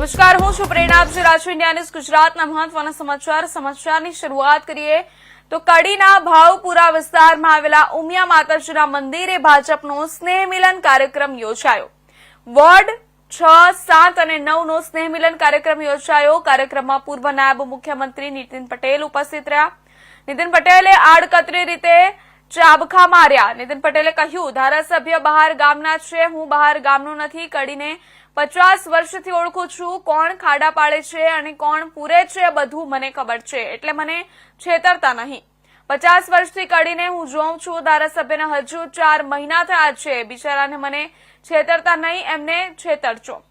નમસ્કાર, હું છું પ્રેરણા. આપ રહ્યા ઇન્ડિયા ગુજરાતના મહત્વના સમાચાર. સમાચારની શરૂઆત કરીએ તો કડીના ભાવપુરા વિસ્તારમાં આવેલા ઉમિયા માતાજીના મંદિરે ભાજપનો સ્નેહ મિલન કાર્યક્રમ યોજાયો. વોર્ડ છ, સાત અને નવનો સ્નેહમિલન સ્નેહ મિલન કાર્યક્રમ યોજાયો. કાર્યક્રમમાં પૂર્વ નાયબ મુખ્યમંત્રી નીતિન પટેલ ઉપસ્થિત રહ્યા. નીતિન પટેલે આડકતરી રીતે ચાબખા માર્યા. નીતિન પટેલે કહ્યું, ધારાસભ્ય બહાર ગામના છે, હું બહાર ગામનો નથી. કડીને પચાસ વર્ષથી ઓળખું છું. કોણ ખાડા પાડે છે અને કોણ પૂરે છે બધું મને ખબર છે. એટલે મને છેતરતા નહીં. પચાસ વર્ષથી કડીને હું જોઉં છું ધારાસભ્યને હજુ ચાર મહિના થયા છે. બિચારાને મને છેતરતા નહીં, એમને છેતરજો.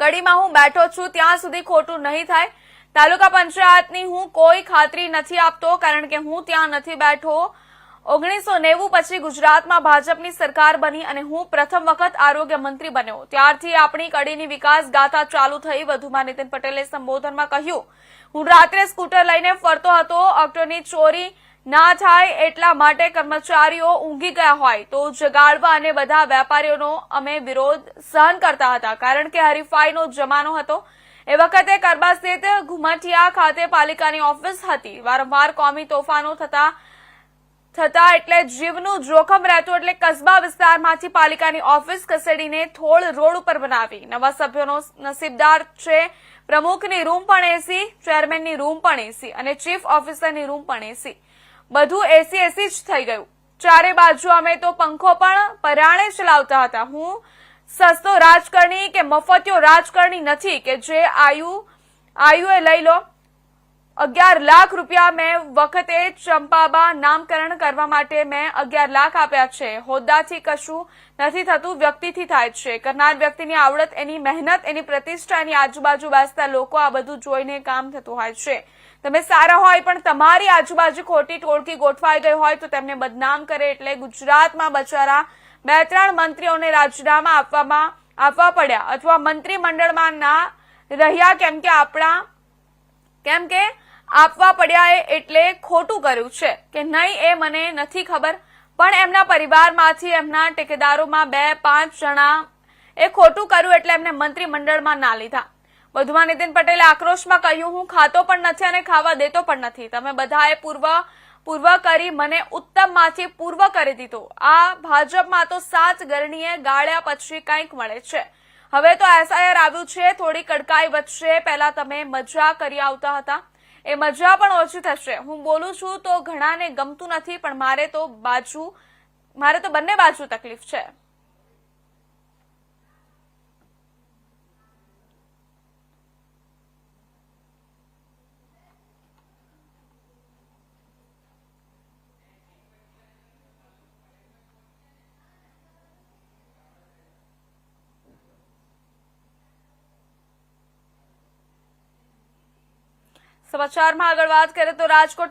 કડીમાં હું બેઠો છું, ત્યાં સુધી ખોટું નહીં થાય. તાલુકા પંચાયતની હું કોઈ ખાતરી નથી આપતો, કારણ કે હું ત્યાં નથી બેઠો. ઓગણીસો નેવું પછી ગુજરાતમાં ભાજપની સરકાર બની અને હું પ્રથમ વખત આરોગ્ય મંત્રી બન્યો. ત્યારથી આપણી કડીની વિકાસ ગાથા ચાલુ થઈ. વધુમાં નીતિન પટેલે સંબોધનમાં કહ્યું, હું રાત્રે સ્કૂટર લઈને ફરતો હતો. ઓક્ટોની ચોરી ના થાય એટલા માટે કર્મચારીઓ ઊંઘી ગયા હોય. તો જગાડવા અને બધા વેપારીઓનો અમે વિરોધ સહન કરતા હતા. કારણ કે હરીફાઈનો જમાનો હતો. એ વખતે કરબા સ્થિત ઘુમટિયા ખાતે પાલિકાની ઓફિસ હતી. વારંવાર કોમી તોફાનો થતા થતા એટલે જીવનું જોખમ રહેતું એટલે કસ્બા વિસ્તારમાંથી પાલિકાની ઓફિસ ખસેડીને થોડ રોડ ઉપર બનાવી. નવા સભ્યોનો નસીબદાર છે, પ્રમુખની રૂમ પણ એસી ચેરમેનની રૂમ પણ એસી અને ચીફ ઓફિસરની રૂમ પણ એસી બધું એસી એસી જ થઈ ગયું. ચારે બાજુ અમે તો પંખો પણ પરાણે ચલાવતા હતા. હું સસ્તો રાજકારણી કે મફતિયો રાજકારણી નથી કે જે આયુ, આયુએ લઈ લો. અગિયાર લાખ રૂપિયા મેં વખતે ચંપાબા નામકરણ કરવા માટે મેં અગિયાર લાખ આપ્યા છે. હોદ્દાથી કશું નથી થતું, વ્યક્તિથી થાય છે. કરનાર વ્યક્તિની આવડત, એની મહેનત, એની પ્રતિષ્ઠા, એની આજુબાજુ બેસતા લોકો આ બધું જોઈને કામ થતું હોય છે. તમે સારા હોય પણ તમારી આજુબાજુ ખોટી ટોળકી ગોઠવાઈ ગઈ હોય તો તેમને બદનામ કરે એટલે ગુજરાતમાં બચારા બે ત્રણ મંત્રીઓને રાજીનામા આપવામાં આપવા પડ્યા. અથવા મંત્રીમંડળમાં ના રહ્યા કેમ કે આપણા, કેમ કે આપવા પડ્યા એ એટલે ખોટું કર્યું છે કે નહીં એ મને નથી ખબર. પણ એમના પરિવારમાંથી, એમના ટેકેદારોમાં બે પાંચ જણા એ ખોટું કર્યું એટલે એમને મંત્રીમંડળમાં ના લીધા. વધુમાં નીતિન પટેલે આક્રોશમાં કહ્યું, હું ખાતો પણ નથી અને ખાવા દેતો પણ નથી. તમે બધાએ પૂર્વ પૂર્વ કરી મને ઉત્તમમાંથી પૂર્વ કરી દીધો. આ ભાજપમાં તો સાત ગરણીએ ગાળ્યા પછી કંઈક મળે છે. હવે તો એસઆઈઆર આવ્યું છે, થોડી કડકાઈ વધશે. પહેલા તમે મજા કરી આવતા હતા. એ મજા પણ ઓછી થશે. હું બોલું છું તો ઘણાને ગમતું નથી, પણ મારે તો બાજુ, મારે તો બંને બાજુ તકલીફ છે. સમાચારમાં આગળ વાત કરીએ તો રાજકોટ